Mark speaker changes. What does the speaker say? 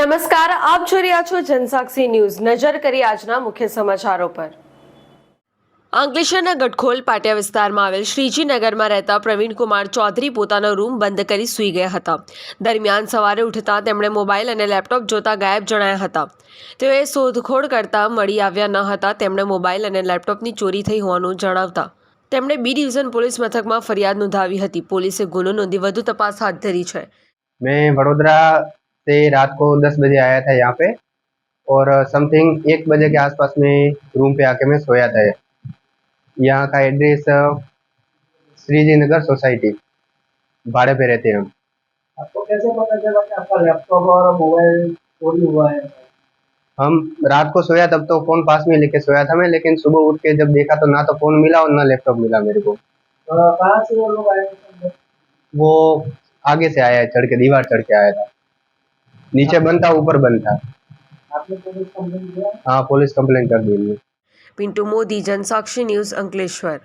Speaker 1: નમસ્કાર, આપ જોઈ રહ્યા છો જનસાક્ષી ન્યૂઝ. નજર કરી આજના મુખ્ય સમાચારો પર. અંકલેશ્વરના ગઢખોલ પાટિયા વિસ્તારમાં આવેલ શ્રીજીનગરમાં રહેતા પ્રવીણકુમાર ચૌધરી પોતાનો રૂમ બંધ કરી સૂઈ ગયા હતા. દરમિયાન સવારે ઉઠતા તેમણે મોબાઈલ અને લેપટોપ જોતા ગાયબ જણાયા હતા. તેઓએ શોધખોળ કરતા મળી આવ્યા ન હતા, તેમણે મોબાઈલ અને લેપટોપની ચોરી થઈ હોવાનું જણાવતા. તેમણે બી ડિવિઝન પોલીસ મથકમાં ફરિયાદ નોંધાવી હતી. પોલીસે ગુનો નોંધી વધુ તપાસ હાથ ધરી છે.
Speaker 2: મેં વડોદરા से रात को दस बजे आया था यहाँ पे और समथिंग एक बजे के आसपास में रूम पे आके मैं सोया था। यहाँ का एड्रेस श्रीजी नगर सोसाइटी भाड़े पे रहते हैं हम।
Speaker 3: आपको कैसे पता चला कि आपका लैपटॉप और मोबाइल चोरी हुआ है?
Speaker 2: हम रात को सोया तब तो फ़ोन पास में लेके सोया था मैं लेकिन सुबह उठ के जब देखा तो ना तो फ़ोन मिला और ना लैपटॉप मिला मेरे को।
Speaker 3: कहाँ से वो लोग आए
Speaker 2: वो आगे से आया है चढ़ के दीवार चढ़ के आया था। नीचे बनता ऊपर
Speaker 3: बनता।
Speaker 2: हाँ पुलिस कंप्लेन कर देंगे
Speaker 1: पिंटू मोदी जनसाक्षी न्यूज़ अंकलेश्वर।